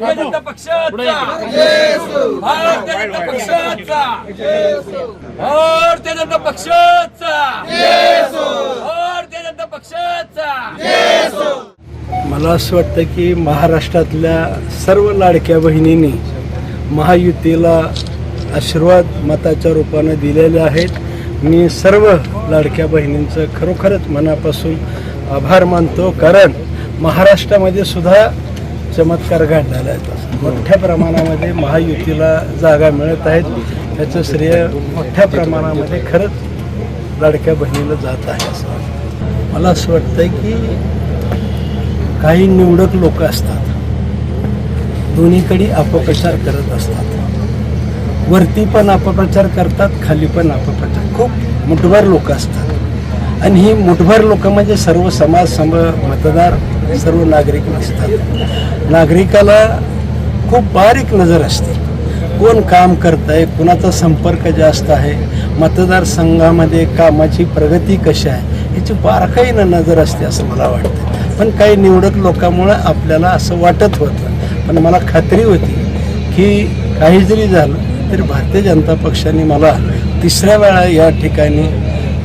भारतीय जनता पक्षाचा. भारतीय जनता पक्षाचा. भारतीय जनता पक्षाचा. भारतीय जनता पक्षाचा. मला असं वाटतं की महाराष्ट्रातल्या सर्व लाडक्या बहिणींनी महायुतीला आशीर्वाद मताच्या रूपानं दिलेले आहेत. मी सर्व लाडक्या बहिणींचं खरोखरच मनापासून आभार मानतो कारण महाराष्ट्रामध्ये सुद्धा चमत्कार घडलेला आहे मोठ्या प्रमाणामध्ये महायुतीला जागा मिळत आहेत. त्याचं श्रेय मोठ्या प्रमाणामध्ये खरंच लाडक्या बहिणीला जात आहे असं मला असं वाटतं की काही निवडक लोक असतात. दोन्हीकडे अपप्रचार करत असतात. वरती पण अपप्रचार करतात खाली पण अपप्रचार. खूप मुठभर लोक असतात. आणि ही मुठभर लोक म्हणजे सर्व समाज सम मतदार सर्व नागरिक नसतात. नागरिकाला खूप बारीक नजर असते. कोण काम करत आहे कुणाचा संपर्क जास्त आहे मतदारसंघामध्ये कामाची प्रगती कशी आहे याची बारकाईनं नजर असते असं मला वाटतं. पण काही निवडक लोकांमुळं आपल्याला असं वाटत होतं. पण मला खात्री होती की काही जरी झालं तरी भारतीय जनता पक्षाने मला तिसऱ्या वेळा या ठिकाणी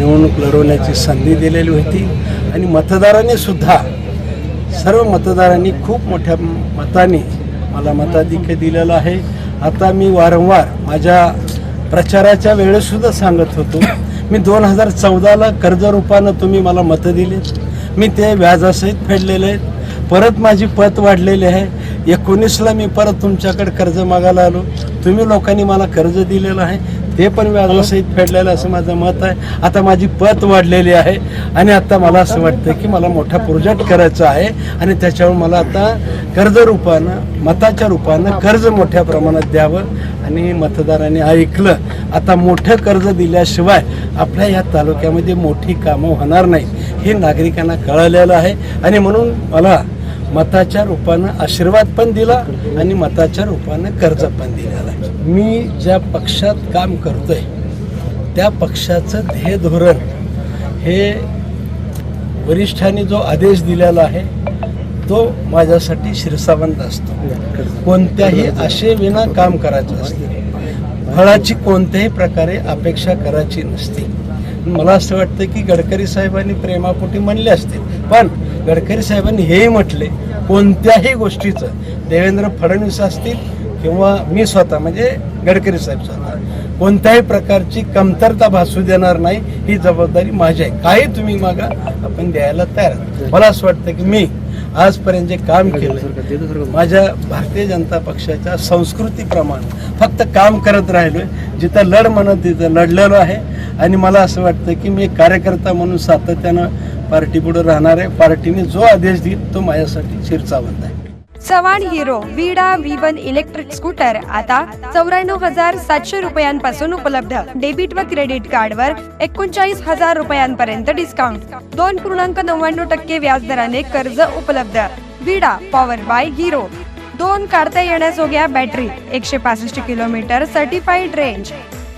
निवडणूक लढवण्याची संधी दिलेली होती. आणि मतदारांनी सुद्धा सर्व मतदारांनी खूप मोठ्या मताने मला मताधिक्य दिलेलं आहे. आता मी वारंवार माझ्या प्रचाराच्या वेळेसुद्धा सांगत होतो मी दोन हजार चौदाला कर्जरूपानं तुम्ही मला मतं दिलीत. मी ते व्याजासहित फेडलेले आहेत. परत माझी पत वाढलेली आहे. एकोणीसला मी परत तुमच्याकडे कर्ज मागायला आलो. तुम्ही लोकांनी मला कर्ज दिलेलं आहे. ते पण व्याजासहित फेडलेलं असं माझं मत आहे. आता माझी पत वाढलेली आहे आणि आता मला असं वाटतं की मला मोठा प्रोजेक्ट करायचा आहे आणि त्याच्यावर मला आता कर्ज रूपानं मताच्या रूपानं कर्ज मोठ्या प्रमाणात द्यावं आणि मतदारांनी ऐकलं. आता मोठं कर्ज दिल्याशिवाय आपल्या या तालुक्यामध्ये मोठी कामं होणार नाही हे नागरिकांना कळलेलं आहे. आणि म्हणून मला मताच्या रूपानं आशीर्वाद पण दिला आणि मताच्या रूपानं कर्ज पण दिलेला मी ज्या पक्षात काम करतोय त्या पक्षाचं ध्येय धोरण हे वरिष्ठांनी जो आदेश दिलेला आहे तो माझ्यासाठी शिरसावंत असतो. कोणत्याही आशेविना काम करायचं असते. फळाची कोणत्याही प्रकारे अपेक्षा करायची नसते. मला असं वाटतं की गडकरी साहेबांनी प्रेमापोटी म्हणले असते. पण गडकरी साहेबांनी हेही म्हटले कोणत्याही गोष्टीचं. देवेंद्र फडणवीस असतील किंवा मी स्वतः म्हणजे गडकरी साहेब स्वतः. कोणत्याही प्रकारची कमतरता भासू देणार नाही ही जबाबदारी माझी आहे. काही तुम्ही मागा आपण द्यायला तयार. मला असं वाटतं की मी आजपर्यंत जे काम केलं माझ्या भारतीय जनता पक्षाच्या संस्कृतीप्रमाणे फक्त काम करत राहिलोय. जिथं लढ म्हणत तिथं लढलेलो आहे. आणि मला असं वाटतं की मी कार्यकर्ता म्हणून सातत्यानं पार्टी पुढे राहणार आहे. पार्टीने जो आदेश देईल तो माझ्यासाठी शिरसावंत आहे. Chavan Hero Vida V one electric scooter आता चौऱ्याण्णव हजार सातशे रुपयांपासून उपलब्ध. डेबिट व क्रेडिट कार्डवर एकोणचाळीस हजार रुपयांपर्यंत डिस्काउंट दोन पूर्णांक नव्याण्णव टक्के व्याजदराने कर्ज उपलब्ध. विडा पॉवर बाय हिरो दोन काढता येण्याजोग्या बॅटरी एकशे पासष्ट kilometre certified range